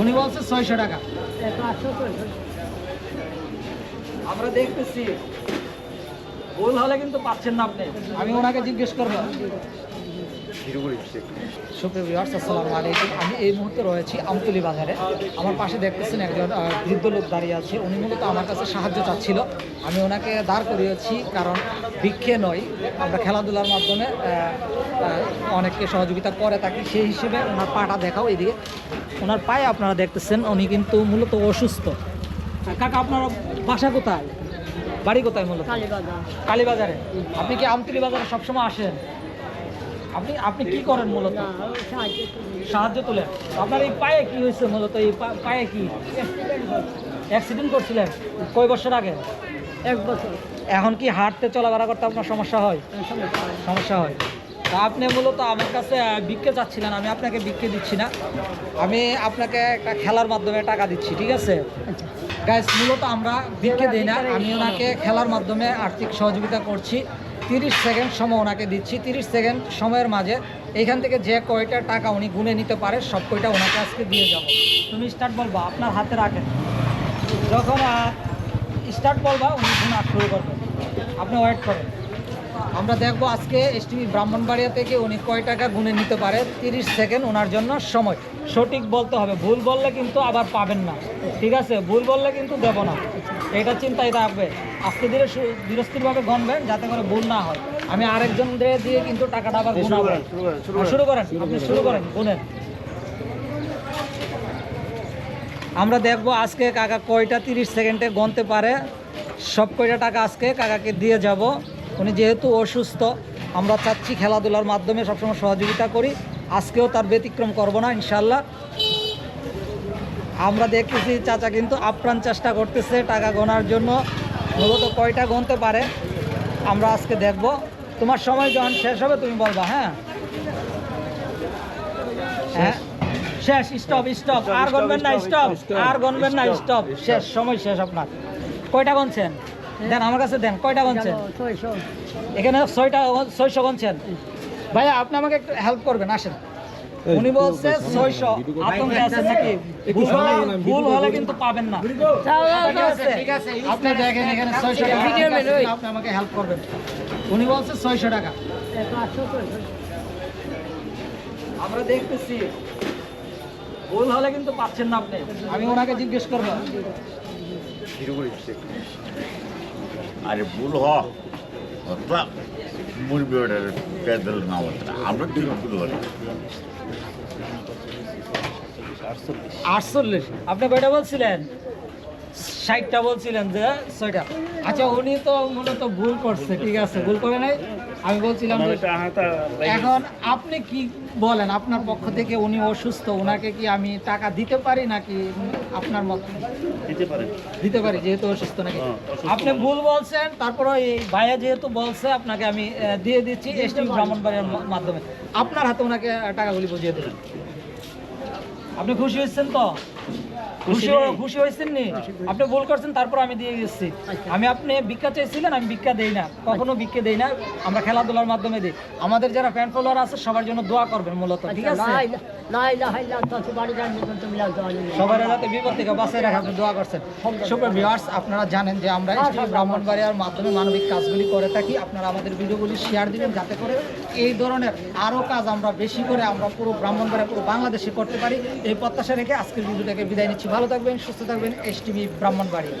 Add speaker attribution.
Speaker 1: উনি বলছে ছয়শো টাকা। আমরা দেখতেছি। ভুল হলে কিন্তু পাচ্ছেন না আপনি। আমি ওনাকে জিজ্ঞেস করব। সুপ্রিয় ভিউয়ার্স আসসালামু আলাইকুম। আমি এই মুহূর্তে রয়েছি আমতলি বাজারে। আমার পাশে দেখতেছেন একজন বৃদ্ধ লোক দাঁড়িয়ে আছে। উনি মূলত আমার কাছে সাহায্য চাচ্ছিল। আমি ওনাকে দাঁড় করিয়েছি কারণ ভিক্ষে নয়। আমরা খেলাধুলার মাধ্যমে অনেককে সহযোগিতা করে থাকি। সেই হিসেবে ওনার পাটা দেখাও এইদিকে ওনার পায়ে আপনারা দেখতেছেন উনি কিন্তু মূলত অসুস্থ। কাকা আপনার বাসা কোথায়? বাড়ি কোথায় মূলত?
Speaker 2: কালীবাজারে।
Speaker 1: আপনি কি আমতলি বাজারে সবসময় আসেন? আপনি আপনি কি করেন মূলত?
Speaker 2: সাহায্য।
Speaker 1: তোলেন। আপনার এই পায়ে কি হয়েছে মূলত? এই পায়ে কি? অ্যাক্সিডেন্ট করছিলেন? কয় বছর আগে?
Speaker 2: এক বছর।
Speaker 1: এখন কি হাঁটতে চলাফেরা করতে আপনার সমস্যা হয়?
Speaker 2: সমস্যা হয়।
Speaker 1: তা আপনি মূলত আমার কাছে ভিক্ষে চাচ্ছিলেন। আমি আপনাকে ভিক্ষে দিচ্ছি না। আমি আপনাকে একটা খেলার মাধ্যমে টাকা দিচ্ছি ঠিক আছে?
Speaker 2: আচ্ছা।
Speaker 1: গাইস মূলত আমরা ভিক্ষে দিই না। আমি ওনাকে খেলার মাধ্যমে আর্থিক সহযোগিতা করছি। তিরিশ সেকেন্ড সময় ওনাকে দিচ্ছি। তিরিশ সেকেন্ড সময়ের মাঝে এইখান থেকে যে কয়টা টাকা উনি গুনে নিতে পারে, সব কয়টা ওনাকে আজকে দিয়ে যাব। তুমি স্টার্ট বলবা, আপনার হাতে রাখেন। যখন স্টার্ট বলবা, উনি গুণা শুরু করবেন। আপনি ওয়েট করেন। আমরা দেখব আজকে এসটিভি ব্রাহ্মণবাড়িয়া থেকে উনি কয় টাকা গুনে নিতে পারে? তিরিশ সেকেন্ড ওনার জন্য সময়। সঠিক বলতে হবে। ভুল বললে কিন্তু আবার পাবেন না। ঠিক আছে? ভুল বললে কিন্তু দেব না। এটা চিন্তায় রাখবে আস্তে ধীরে ধীরস্থিরভাবে গণবেন যাতে করে ভুল না হয়। আমি আরেকজন দিয়ে কিন্তু টাকাটা আবার গুনাবো। হ্যাঁ, শুরু করেন। আপনি শুরু করেন গুনেন। আমরা দেখব আজকে কাকা কয়টা তিরিশ সেকেন্ডে গনতে পারে। সব কয়টা টাকা আজকে কাকাকে দিয়ে যাব। উনি যেহেতু অসুস্থ আমরা চাচ্ছি খেলাধুলার মাধ্যমে সবসময় সহযোগিতা করি। আজকেও তার ব্যতিক্রম করব না ইনশাল্লাহ আমরা দেখতেছি চাচা কিন্তু আপ্রাণ চেষ্টা করতেছে টাকা গোনার জন্য। মূলত কয়টা গনতে পারে আমরা আজকে দেখব। তোমার সময় যখন শেষ হবে তুমি বলবা হ্যাঁ? হ্যাঁ? শেষ স্টপ স্টপ আর গনবেন না স্টপ আর গনবেন না স্টপ শেষ সময় শেষ আপনার। কয়টা গনছেন? দেন আমার কাছে দেন কয়টা গনছেন এখানে ছয়টা ছয়শো গনছেন ভাইয়া আপনি আমাকে একটু হেল্প করবেন আসেন। উনি বলছে ছয়শো আতঙ্কে আছেন নাকি? ভুল হলে- কিন্তু পাবেন না। আপনি দেখেন এখানে ছয়শো টাকা। আছে। আপনি আমাকে হেল্প করবেন। উনি বলছে ছয়শো টাকা। আমরা দেখতেছি। ভুল হলে কিন্তু পাচ্ছেন না আপনি। আমি ওনাকে জিজ্ঞেস করব।
Speaker 3: আরে ভুল হ। অথবা মুরবি ওটার পেদল না হতো আমরা ঠিক ভুল হলো
Speaker 1: আটচল্লিশ। আপনি কয়টা বলছিলেন? ষাটটা বলছিলেন যে ছয়টা। আচ্ছা উনি তো মূলত ভুল করছে ঠিক আছে ভুল করে নাই। আমি বলছিলাম যে এখন আপনি কি বলেন আপনার পক্ষ থেকে উনি অসুস্থ ওনাকে কি আমি টাকা দিতে পারি নাকি আপনার মত?
Speaker 4: দিতে পারেন।
Speaker 1: দিতে পারি যেহেতু অসুস্থ নাকি?
Speaker 4: হ্যাঁ,
Speaker 1: আপনি ভুল বলছেন তারপরে এই ভাইয়া যেহেতু বলছে আপনাকে আমি দিয়ে দিচ্ছি এসটি ব্রাহ্মণবাড়ির মাধ্যমে। আপনার হাতে ওনাকে টাকাগুলি বুঝিয়ে দেবেন আপনি খুশি হয়েছেন তো? খুশি। খুশি হয়েছেন নি আপনি ভুল করছেন তারপর আমি দিয়ে গেছি
Speaker 2: আচ্ছা।
Speaker 1: আমি আপনি ভিক্ষা চাইছিলেন আমি ভিক্ষা দেই না। কখনো ভিক্ষা দেই না আমরা খেলাধুলার মাধ্যমে দিই। আমাদের যারা ফ্যান ফলোয়ার আছে সবার জন্য দোয়া করবেন মূলত ঠিক আছে? সবার যাতে বিপদ থেকে বাঁচিয়ে রাখা আপনি দোয়া করছেন। সুপার ভিউয়ার্স আপনারা জানেন যে আমরা ব্রাহ্মণবাড়িয়ার মাধ্যমে মানবিক কাজগুলি করে থাকি। আপনারা আমাদের ভিডিওগুলি শেয়ার দিবেন যাতে করে এই ধরনের আরও কাজ আমরা বেশি করে আমরা পুরো ব্রাহ্মণবাড়িয়া পুরো বাংলাদেশে করতে পারি। এই প্রত্যাশা রেখে আজকের ভিডিওটাকে বিদায় নিচ্ছি। ভালো থাকবেন সুস্থ থাকবেন। এসটিভি ব্রাহ্মণবাড়িয়া।